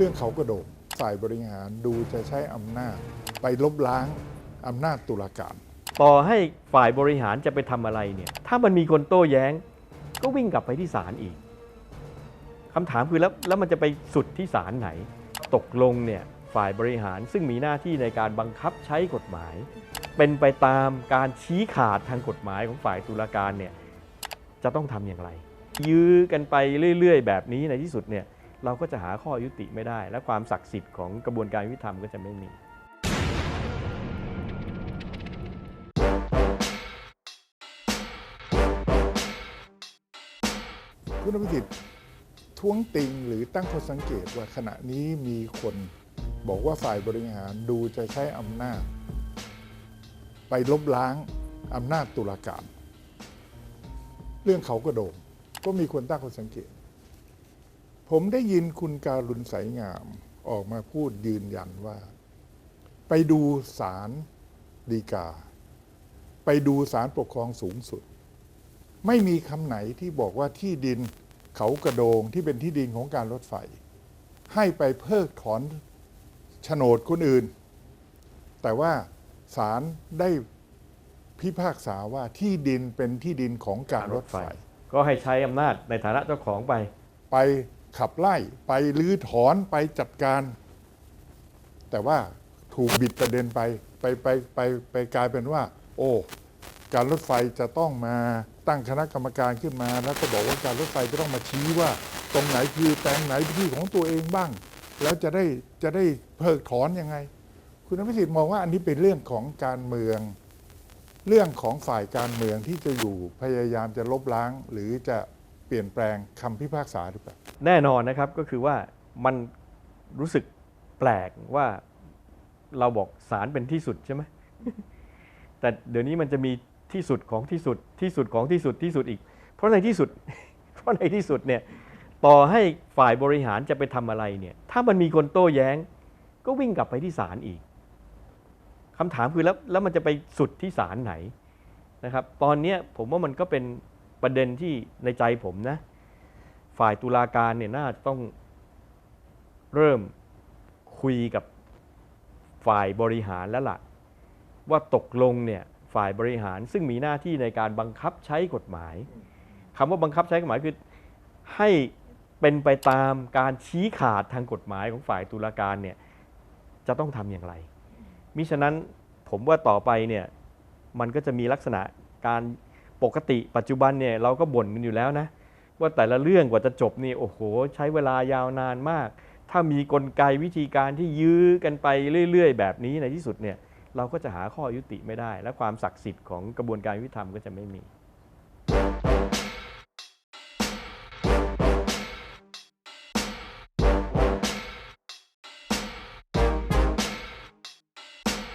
รื่องเขากระโดดฝ่ายบริหารดูจะใช้อำนาจ ไปลบล้างอำนาจตุลาการ ต่อให้ฝ่ายบริหารจะไปทำอะไรเนี่ยถ้ามันมีคนโต้แย้ง ก็วิ่งกลับไปที่ศาลอีกคำถามคือแล้วแล้วมันจะไปสุดที่ศาลไหน ตกลงเนี่ยฝ่ายบริหารซึ่งมีหน้าที่ในการบังคับใช้กฎหมาย เป็นไปตามการชี้ขาดทางกฎหมายของฝ่ายตุลาการเนี่ยจะต้องทำอย่างไร ยื้อกันไปเรื่อย ๆ แบบนี้ในที่สุดเนี่ย เราก็จะหาข้อยุติไม่ได้ และความศักดิ์สิทธิ์ของกระบวนการยุติธรรมก็จะไม่มีคุณอภิสิทธิ์ท้วงติงหรือตั้งข้อสังเกตว่าขณะนี้มีคนบอกว่าฝ่ายบริหารดูจะใช้อำนาจ ไปลบล้างอำนาจตุลาการ เรื่องเขากระโดงก็มีคนตั้งข้อสังเกต ผมได้ยินคุณการุณสายงามออกมาพูดยืนยันว่า ไปดูศาลฎีกา ไปดูศาลปกครองสูงสุด ไม่มีคำไหนที่บอกว่าที่ดินเขากระโดงที่เป็นที่ดินของการรถไฟ ให้ไปเพิกถอนโฉนดคนอื่น แต่ว่าศาลได้พิพากษาว่าที่ดินเป็นที่ดินของการรถไฟ ก็ให้ใช้อำนาจในฐานะเจ้าของไป ไป ขับไล่ไปลื้อถอนไปจัดการ แต่ว่าถูกบิดประเด็นไปไปไปไปไปกลายเป็นว่า โอ้การรถไฟจะต้องมาตั้งคณะกรรมการขึ้นมา แล้วก็บอกว่าการรถไฟจะต้องมาชี้ว่า ตรงไหนคือแปลงไหนเป็นที่ของตัวเองบ้าง แล้วจะได้จะได้เพิกถอนยังไง คุณอภิสิทธิ์มองว่าอันนี้เป็นเรื่องของการเมือง เรื่องของฝ่ายการเมืองที่จะอยู่พยายามจะลบล้างหรือจะ เปลี่ยนแปลงคำพิพากษาหรือเปล่าแน่นอนนะครับก็คือว่ามันรู้สึกแปลกว่าเราบอกศาลเป็นที่สุดใช่ไหมแต่เดี๋ยวนี้มันจะมีที่สุดของที่สุดที่สุดของที่สุดที่สุดอีก เพราะในที่สุด เพราะในที่สุดเนี่ยต่อให้ฝ่ายบริหารจะไปทำอะไรเนี่ย ถ้ามันมีคนโต้แย้ง ก็วิ่งกลับไปที่ศาลอีกคำถามคือแล้วแล้วมันจะไปสุดที่ศาลไหนนะครับ ตอนนี้ผมว่ามันก็เป็น ประเด็นที่ในใจผมนะ ฝ่ายตุลาการเนี่ยน่าจะต้องเริ่มคุยกับฝ่ายบริหารแล้วล่ะ ว่าตกลงเนี่ยฝ่ายบริหารซึ่งมีหน้าที่ในการบังคับใช้กฎหมายคำว่าบังคับใช้กฎหมายคือให้เป็นไปตามการชี้ขาดทางกฎหมายของฝ่ายตุลาการเนี่ยจะต้องทำอย่างไร มิฉะนั้นผมว่าต่อไปเนี่ยมันก็จะมีลักษณะการ ปกติปัจจุบันเนี่ยเราก็บ่นกันอยู่แล้วนะ ว่าแต่ละเรื่องกว่าจะจบนี่โอ้โห ใช้เวลายาวนานมาก ถ้ามีกลไกวิธีการที่ยื้อกันไปเรื่อย ๆ แบบนี้ในที่สุดเนี่ยเราก็จะหาข้อยุติไม่ได้ และความศักดิ์สิทธิ์ของกระบวนการยุติธรรมก็จะไม่มี